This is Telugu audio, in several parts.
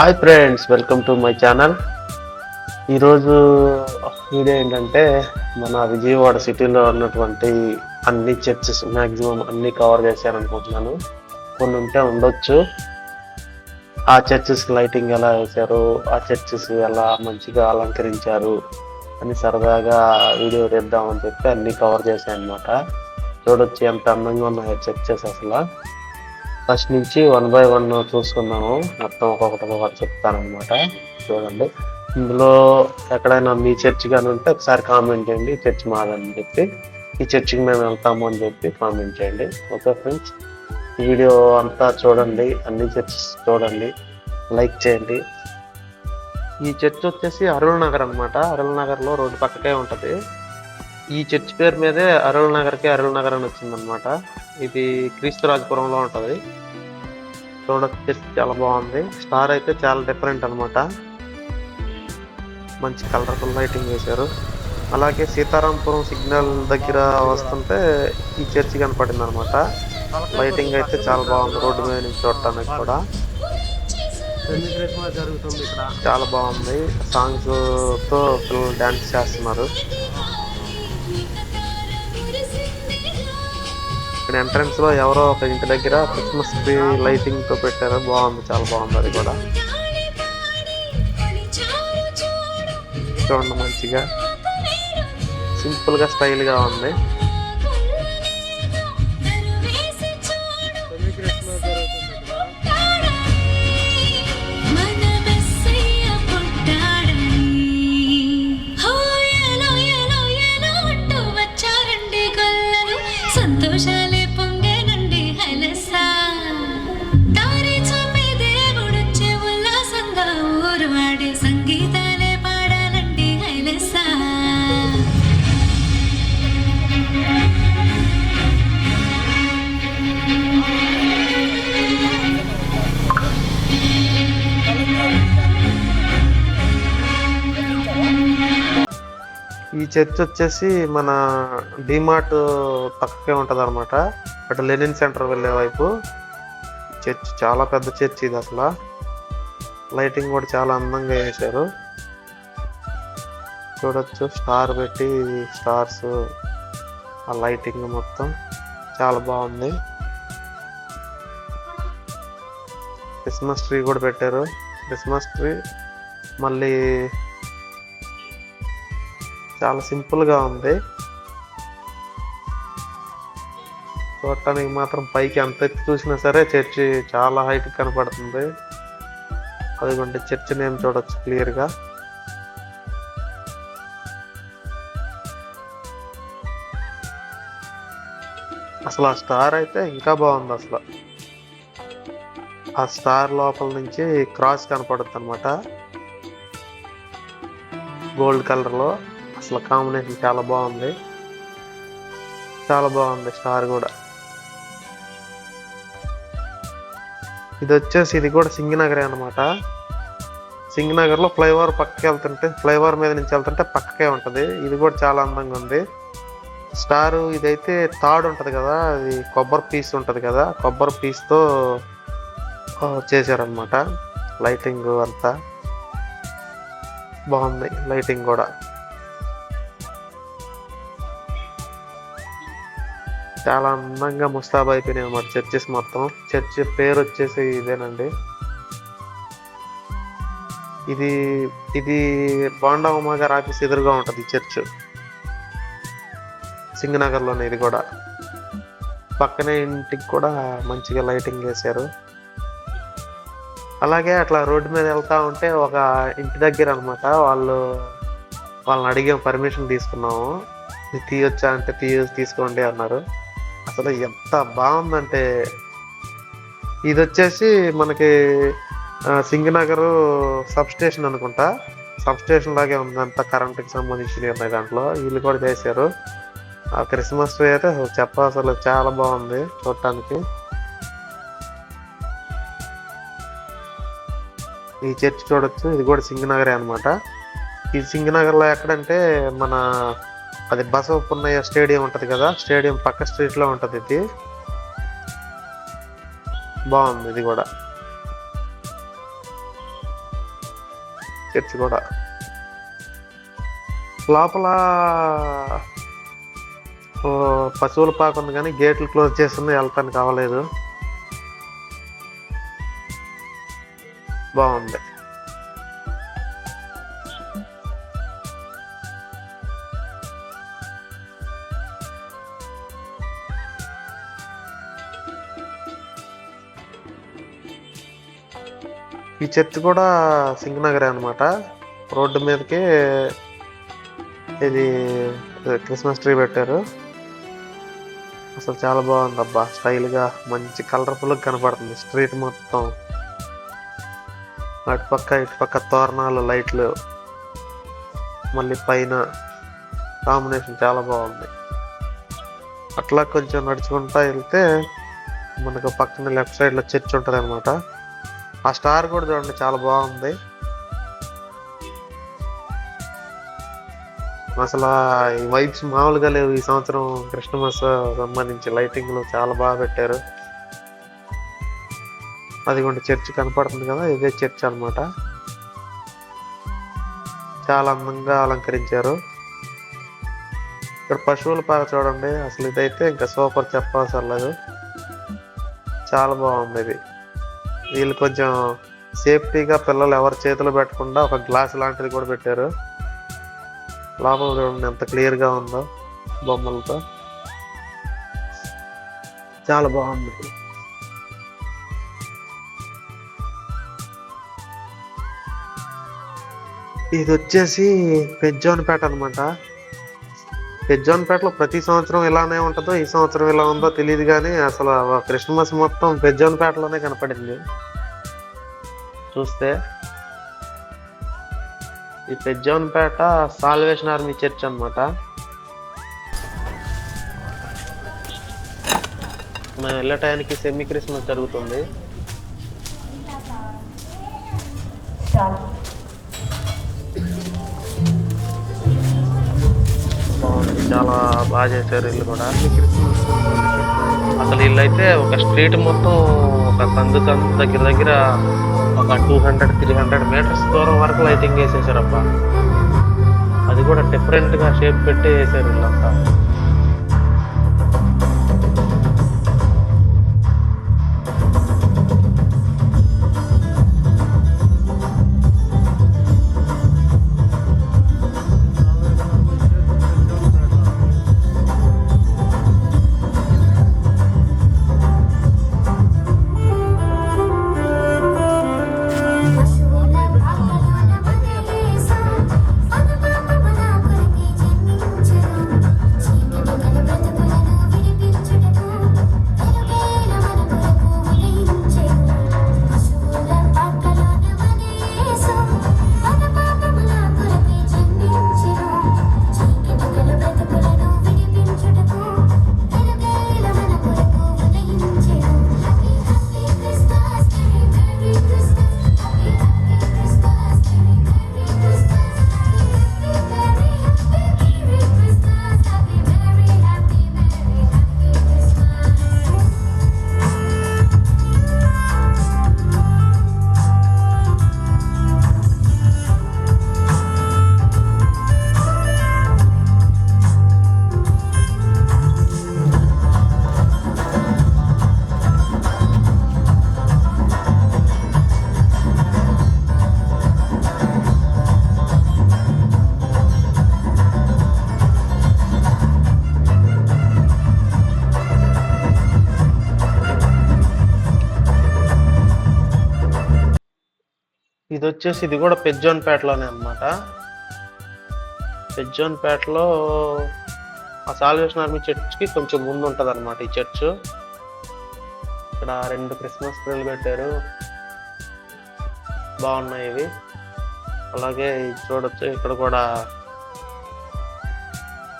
Hi friends welcome to my channel ఈరోజు వీడియో ఏంటంటే మన విజయవాడ సిటీలో ఉన్నటువంటి అన్ని చర్చెస్ మ్యాక్సిమం అన్ని కవర్ చేశారనుకుంటున్నాను. కొన్ని ఉంటే ఉండొచ్చు. ఆ చర్చెస్ లైటింగ్ ఎలా వేశారు? ఆ చర్చెస్ ఎలా మంచిగా అలంకరించారు? అని సరదాగా వీడియో తీద్దామని చెప్పి అన్ని కవర్ చేశాను అనమాట చూడొచ్చు ఎంత అందంగా ఉన్నాయో చర్చెస్ అసలు. ఫస్ట్ నుంచి వన్ బై వన్ చూసుకున్నాము మొత్తం ఒక్కొక్కటి ఒక్కొక్కటి చెప్తానమాట చూడండి. ఇందులో ఎక్కడైనా మీ చర్చ్ కానీ ఉంటే ఒకసారి కామెంట్ చేయండి. చర్చ్ మాదని చెప్పి. ఈ చర్చికి మేము వెళ్తాము అని చెప్పి కామెంట్ చేయండి. Okay friends? ఈ వీడియో అంతా చూడండి. అన్ని చర్చెస్ చూడండి. లైక్ చేయండి. ఈ చర్చ్ వచ్చేసి అరుణ్ నగర్ అనమాట అరుణ్ నగర్లో రోడ్డు పక్కకే ఉంటుంది. ఈ చర్చ్ పేరు మీదే అరుల్ నగర్కి అరుల్ నగర్ అని వచ్చిందనమాట ఇది క్రీస్తురాజపురంలో ఉంటుంది. చూడొచ్చు చర్చ్ చాలా బాగుంది. స్టార్ అయితే చాలా డిఫరెంట్ అన్నమాట. మంచి కలర్ఫుల్ లైటింగ్ వేశారు. అలాగే సీతారాంపురం సిగ్నల్ దగ్గర వస్తుంటే ఈ చర్చ్ కనపడింది అనమాట లైటింగ్ అయితే చాలా బాగుంది రోడ్డు మీద నుంచి చూడటానికి కూడా. జరుగుతుంది ఇక్కడ. చాలా బాగుంది. సాంగ్స్తో పిల్లలు డాన్స్ చేస్తున్నారు. ఇక్కడ ఎంట్రన్స్లో ఎవరో ఒక ఇంటి దగ్గర క్రిస్మస్ ట్రీ లైటింగ్తో పెట్టారు. బాగుంది చాలా బాగుంది అది కూడా. చూడండి మంచిగా. సింపుల్గా స్టైల్గా ఉంది. చర్చ్ వచ్చేసి మన డిమార్ట్ పక్కకే ఉంటుంది అనమాట అటు లెనిన్ సెంటర్ వెళ్ళే వైపు. చర్చ్ చాలా పెద్ద చర్చ్ ఇది అసలు. లైటింగ్ కూడా చాలా అందంగా వేశారు. చూడొచ్చు స్టార్ పెట్టి స్టార్స్ ఆ లైటింగ్ మొత్తం చాలా బాగుంది. క్రిస్మస్ ట్రీ కూడా పెట్టారు. క్రిస్మస్ ట్రీ మళ్ళీ చాలా సింపుల్గా ఉంది. చూడటానికి మాత్రం పైకి ఎంత ఎత్తు చూసినా సరే చర్చి చాలా హైట్ కనపడుతుంది. అదిగోండి చర్చి నేమ్ చూడొచ్చు క్లియర్గా అసలు ఆ స్టార్ అయితే ఇంకా బాగుంది అసలు. ఆ స్టార్ లోపల నుంచి క్రాస్ కనపడుతుంది అనమాట గోల్డ్ కలర్లో అసలు కాంబినేషన్ చాలా బాగుంది. చాలా బాగుంది స్టార్ కూడా. ఇది వచ్చేసి ఇది కూడా సింగనగరే అనమాట సింగినగర్లో ఫ్లైఓవర్ పక్కకి వెళ్తుంటే ఫ్లైఓవర్ మీద నుంచి వెళ్తుంటే పక్కకే ఉంటుంది. ఇది కూడా చాలా అందంగా ఉంది. స్టార్ ఇదైతే తాడు ఉంటుంది కదా అది కొబ్బరి పీస్ ఉంటుంది కదా కొబ్బరి పీస్తో చేశారనమాట లైటింగ్ అంతా. బాగుంది లైటింగ్ కూడా. చాలా అందంగా ముస్తాబ్ అయిపోయినాయి అన్నమాట చర్చెస్ మొత్తం. చర్చ్ పేరు వచ్చేసి ఇదేనండి. ఇది ఇది బాండా ఉమా గారి ఆఫీస్ ఎదురుగా ఉంటుంది చర్చ్. సింగనగర్లోనే ఇది కూడా. పక్కనే ఇంటికి కూడా మంచిగా లైటింగ్ వేశారు. అలాగే అట్లా రోడ్డు మీద వెళ్తా ఉంటే ఒక ఇంటి దగ్గర అన్నమాట వాళ్ళు వాళ్ళని అడిగాం పర్మిషన్ తీసుకున్నాము. తీయొచ్చా అంటే తీయ తీసుకోండి అన్నారు. అసలు ఎంత బాగుందంటే. ఇది వచ్చేసి మనకి సింగనగర్ సబ్ స్టేషన్ అనుకుంటా. సబ్ స్టేషన్ లాగే ఉంది అంత కరెంట్కి సంబంధించినవి ఉన్నాయి దాంట్లో. వీళ్ళు కూడా చేశారు. ఆ క్రిస్మస్ ట్రీ అయితే అసలు చెప్ప అసలు చాలా బాగుంది చూడటానికి. ఈ చర్చ్ చూడొచ్చు. ఇది కూడా సింగనగరే అన్నమాట. ఈ సింగనగర్లో ఎక్కడంటే మన అది బసవపున్నయ్య స్టేడియం ఉంటుంది కదా స్టేడియం పక్క స్ట్రీట్లో ఉంటది ఇది. బాగుంది ఇది కూడా. చర్చి కూడా. లోపల పశువుల పాక ఉంది కానీ గేట్లు క్లోజ్ చేస్తుంది వెళ్తాను కావలేదు బాగుంది. చర్చ్ కూడా సింగనగరే అనమాట రోడ్డు మీదకి ఇది క్రిస్మస్ ట్రీ పెట్టారు. అసలు చాలా బాగుంది అబ్బా స్టైల్గా మంచి కలర్ఫుల్ కనపడుతుంది స్ట్రీట్ మొత్తం. అటుపక్క ఇటుపక్క ఇటు పక్క తోరణాలు లైట్లు. మళ్ళీ పైన కాంబినేషన్ చాలా బాగుంది. అట్లా కొంచెం నడుచుకుంటా వెళ్తే మనకు పక్కన లెఫ్ట్ సైడ్లో చర్చ్ ఉంటుంది అనమాట ఆ స్టార్ కూడా చూడండి చాలా బాగుంది. అసలు ఈ వైబ్స్ మామూలుగా లేవు ఈ సంవత్సరం క్రిస్టమస్ సంబంధించి. లైటింగ్లు చాలా బాగా పెట్టారు. అది కూడా చర్చ్ కనపడుతుంది కదా ఇదే చర్చ్ అన్నమాట. చాలా అందంగా అలంకరించారు. ఇక్కడ పశువుల పాక చూడండి అసలు ఇదైతే ఇంకా సూపర్ చెప్పవసరం లేదు చాలా బాగుంది ఇది. వీళ్ళు కొంచెం సేఫ్టీగా పిల్లలు ఎవరి చేతిలో పెట్టకుండా ఒక గ్లాస్ లాంటిది కూడా పెట్టారు. లోపల చూడండి ఎంత క్లియర్గా ఉందో బొమ్మలతో. చాలా బాగుంది. ఇది వచ్చేసి పెజ్జోన్పేట అనమాట పెజ్జాన్పేటలో ప్రతి సంవత్సరం ఇలానే ఉంటుందో ఈ సంవత్సరం ఇలా ఉందో తెలియదు కానీ అసలు క్రిస్మస్ మొత్తం పెజ్జాన్పేటలోనే కనపడింది. చూస్తే ఈ పెజ్జాన్పేట సాల్వేషన్ ఆర్మీ చర్చ్ అనమాట మేము వెళ్ళటానికి సెమీ క్రిస్మస్ జరుగుతుంది. చాలా బాగా చేశారు ఇల్లు కూడా. అసలు ఇల్లు అయితే ఒక స్ట్రీట్ మొత్తం ఒక సందు సందు దగ్గర దగ్గర ఒక two hundred three hundred meters దూరం వరకు లైటింగ్ వేసేసారు అబ్బా అది కూడా డిఫరెంట్గా షేప్ పెట్టి వేసారు ఇల్లంతా ఇది వచ్చేసి ఇది కూడా పెజ్జోన్పేటలోనే అన్నమాట. పెజ్జోన్పేటలో ఆ సాల్వేషన్ ఆర్మీ చర్చ్కి కొంచెం ముందు ఉంటుంది అనమాట ఈ చర్చ్. ఇక్కడ రెండు క్రిస్మస్ ట్రీలు పెట్టారు. బాగున్నాయి ఇవి. అలాగే ఇది చూడొచ్చు ఇక్కడ కూడా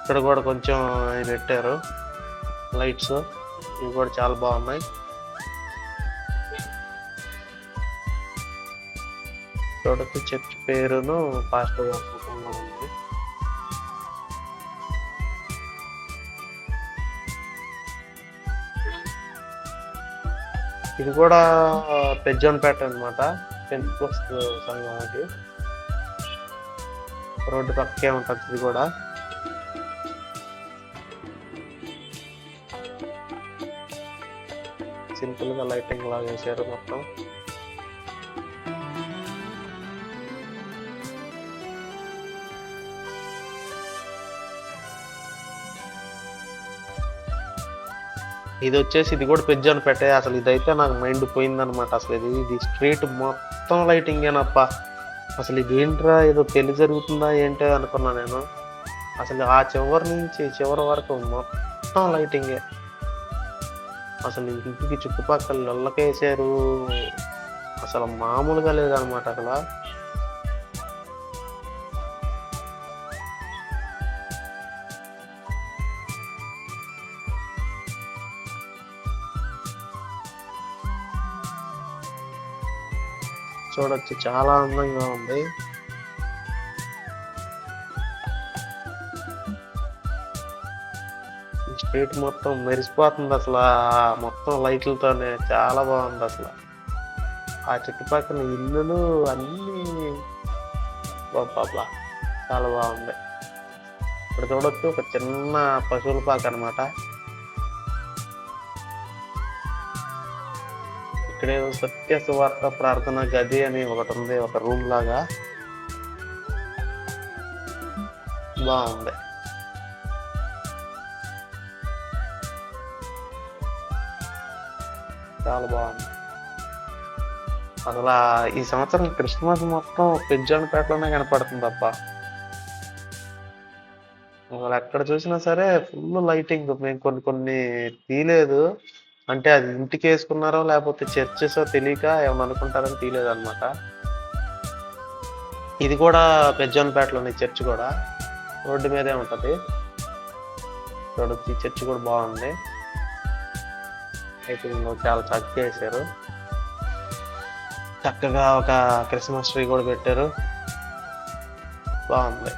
ఇక్కడ కూడా కొంచెం పెట్టారు. లైట్స్ ఇవి కూడా చాలా బాగున్నాయి. చూడొచ్చు చర్చ్ పేరును పాస్టర్ గారి కూడా ఉంది ఇది కూడా పెజ్జన్పేట అనమాట పెంతుకోస్తు సంఘం అది. రోడ్డు పక్కే ఉంటుంది ఇది కూడా. సింపుల్గా లైటింగ్ లాగా వేసారు మొత్తం. ఇది వచ్చేసి ఇది కూడా పెజ్జాను పెట్టే అసలు ఇదైతే నాకు మైండ్ పోయిందనమాట అసలు ఇది ఇది స్ట్రీట్ మొత్తం లైటింగ్ ఏనప్ప అసలు ఇది ఏంట్రా ఏదో పెళ్ళి జరుగుతుందా ఏంటో అనుకున్నా నేను. అసలు ఆ చివరి నుంచి చివరి వరకు మొత్తం లైటింగే అసలు ఇంటికి చుట్టుపక్కల ఇళ్ళకేసారు అసలు మామూలుగా లేదనమాట అసలు. చూడొచ్చు. చాలా అందంగా ఉంది. స్ట్రీట్ మొత్తం మెరిసిపోతుంది అసలు. మొత్తం లైట్లతోనే చాలా బాగుంది అసలు. ఆ చుట్టుపక్కల ఇల్లులు అన్నీ బాబా చాలా బాగుంది. ఇక్కడ చూడొచ్చు ఒక చిన్న పశువుల పాక అనమాట ఇక్కడ సత్య సువార్త ప్రార్థన గది అని ఒకటి ఉంది ఒక రూమ్ లాగా. బాగుంది. చాలా బాగుంది. అసలు ఈ సంవత్సరం క్రిస్మస్ మొత్తం పెజ్జానిపేటలోనే కనపడుతుంది తప్ప అసలు ఎక్కడ చూసినా సరే ఫుల్ లైటింగ్. మేము కొన్ని కొన్ని తీయలేదు అంటే అది ఇంటికి వేసుకున్నారో లేకపోతే చర్చెసో తెలియక ఏమన్నా అనుకుంటారని తీయలేదు అనమాట ఇది కూడా పెజ్జానిపేటలోని చర్చ్ కూడా. రోడ్డు మీదే ఉంటది. చూడొచ్చు ఈ చర్చ్ కూడా బాగుంది. అయితే చాలా చక్కగా వేసారు చక్కగా ఒక క్రిస్మస్ ట్రీ కూడా పెట్టారు. బాగుంది.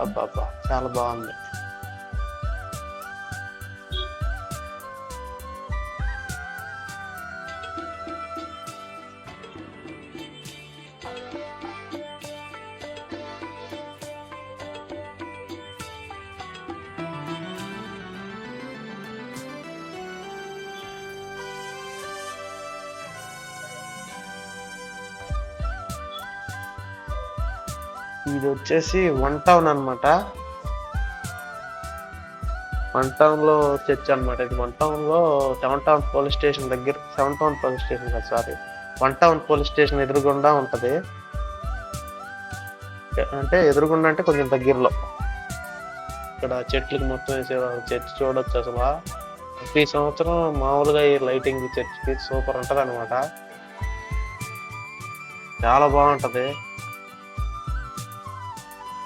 అబ్బా చాలా బాగుంది వచ్చేసి వన్ టౌన్ అనమాట వన్ టౌన్లో చర్చ్ అనమాట ఇది వన్ టౌన్లో సెవెన్ టౌన్ పోలీస్ స్టేషన్ దగ్గర సెవెన్ టౌన్ పోలీస్ స్టేషన్ కాదు sorry. One town police station ఎదురుగుండా ఉంటది. అంటే ఎదురుగుండా అంటే కొంచెం దగ్గరలో. ఇక్కడ చెట్లకు మొత్తం వేసేవారు చర్చ్ చూడొచ్చు అసలు. ప్రతి సంవత్సరం మామూలుగా ఈ లైటింగ్ చర్చ్కి సూపర్ ఉంటుంది అనమాట చాలా బాగుంటది.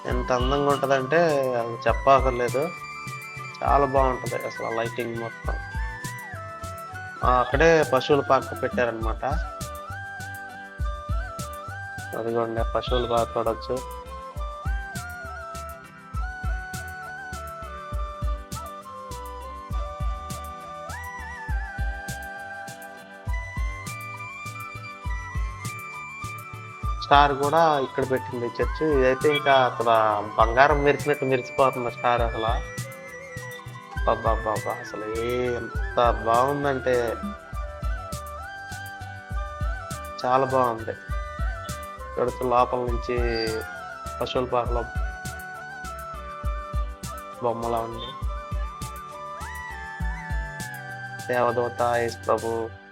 ఎంత అందంగా ఉంటుందంటే అది చెప్పక్కర్లేదు చాలా బాగుంటుంది అసలు లైటింగ్ మొత్తం. అక్కడే పశువుల పాక పెట్టారనమాట అదిగోండి పశువులు పశువుల పాక చూడొచ్చు. స్టార్ కూడా ఇక్కడ పెట్టింది చర్చ్. ఇదైతే ఇంకా అసలు బంగారం మెరిసినట్టు మెరిసిపోతుంది స్టార్ అసలు. బాబా అసలు ఎంత బాగుందంటే. చాలా బాగుంది. చూడచ్చు లోపల నుంచి పశువుల పాకలో బొమ్మలా ఉంది. దేవదూత యేసు ప్రభు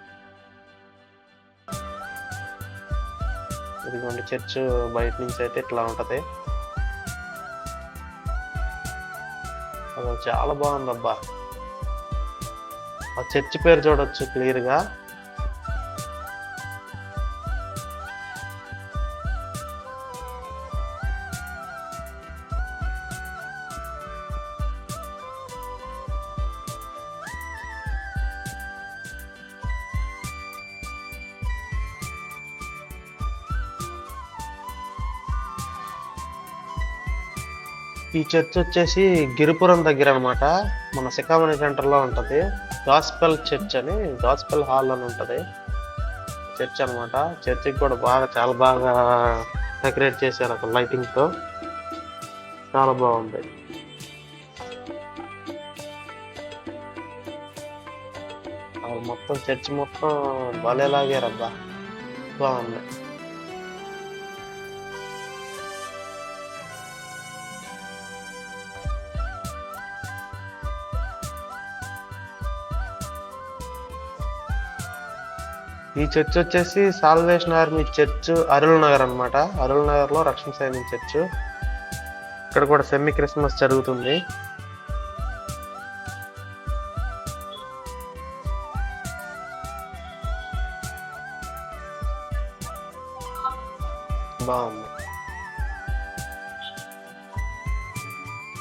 ఇదిగోండి చర్చ్ బయట నుంచి అయితే ఇట్లా ఉంటది. అది చాలా బాగుందబ్బా. ఆ చర్చ్ పేరు చూడొచ్చు క్లియర్ ఈ చర్చ్ వచ్చేసి గిరిపురం దగ్గర అన్నమాట. మన సికామణి సెంటర్లో ఉంటుంది. గాస్పెల్ చర్చ్ అని గాస్పెల్ హాల్ అని ఉంటుంది. చర్చ్ అన్నమాట. చర్చికి కూడా బాగా చాలా బాగా డెకరేట్ చేశారు అక్కడ లైటింగ్తో చాలా బాగుంది. మొత్తం చర్చ్ మొత్తం భలేలాగారబ్బా. బాగుంది. ఈ చర్చ్ వచ్చేసి salvation army church Arul Nagar అనమాట అరుల్ నగర్లో రక్షణ సైన్యం చర్చ్. ఇక్కడ కూడా సెమీ క్రిస్మస్ జరుగుతుంది. బాగుంది.